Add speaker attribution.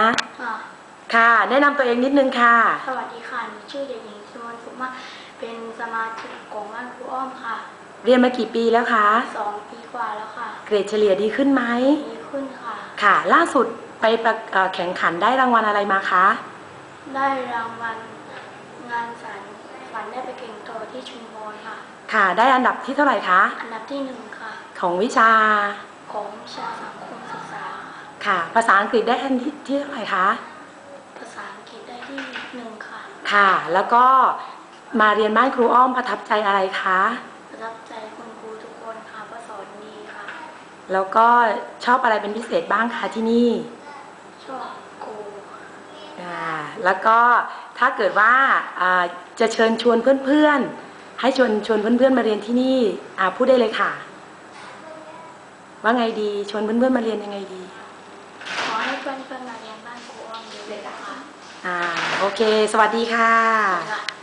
Speaker 1: นะ
Speaker 2: ค่ะ
Speaker 1: ค่ะ แนะนำตัวเองนิดนึงค่ะ
Speaker 2: สวัสดีค่ะหนูชื่อเด็กหญิงชวนสุขมากเป็นสมาชิกของบ้านครูอ้อมค่ะ
Speaker 1: เรียนมากี่ปีแล้วคะ
Speaker 2: สองปีกว่าแล้วค่ะ
Speaker 1: เกรดเฉลี่ยดีขึ้นไหม
Speaker 2: ดีขึ้นค่ะ
Speaker 1: ค่ะ ล่าสุดไปประเอ่อแข่งขันได้รางวัลอะไรมาคะ
Speaker 2: ได้รางวัลงานสารฝันได้ไปเก่งโตที่ชุมพรค่ะ
Speaker 1: ค่ะ ได้อันดับที่เท่าไหร่คะ
Speaker 2: อันดับที่หนึ่งค่ะ
Speaker 1: ของวิชา
Speaker 2: ของวิชาสังคมศึกษา ค่ะ
Speaker 1: ค่ะ ภาษาอังกฤษได้อันที่ที่เท่าไหร่คะ
Speaker 2: ภาษาอังกฤษได้ที่หนึ่งค่ะ
Speaker 1: ค่ะ แล้วก็มาเรียนบ้านครูอ้อมประทับใจอะไรคะ
Speaker 2: ประทับใจคุณครูทุกคนค่ะว่าสอนดีค่ะ
Speaker 1: แล้วก็ชอบอะไรเป็นพิเศษบ้างคะที่นี่
Speaker 2: ชอบครู
Speaker 1: อ่าแล้วก็ถ้าเกิดว่าอ่าจะเชิญชวนเพื่อนๆ ให้ชวนชวนเพื่อนๆมาเรียนที่นี่อ่าพูดได้เลยค่ะ ว่าไงดีชวนเพื่อนๆมาเรียนยังไงดี
Speaker 2: ขอให้ เพื่อนๆมาเรียนบ้านครูอ้อมเยอะๆนะคะ
Speaker 1: อ่า โอเค สวัสดีค่ะ
Speaker 2: ค่ะ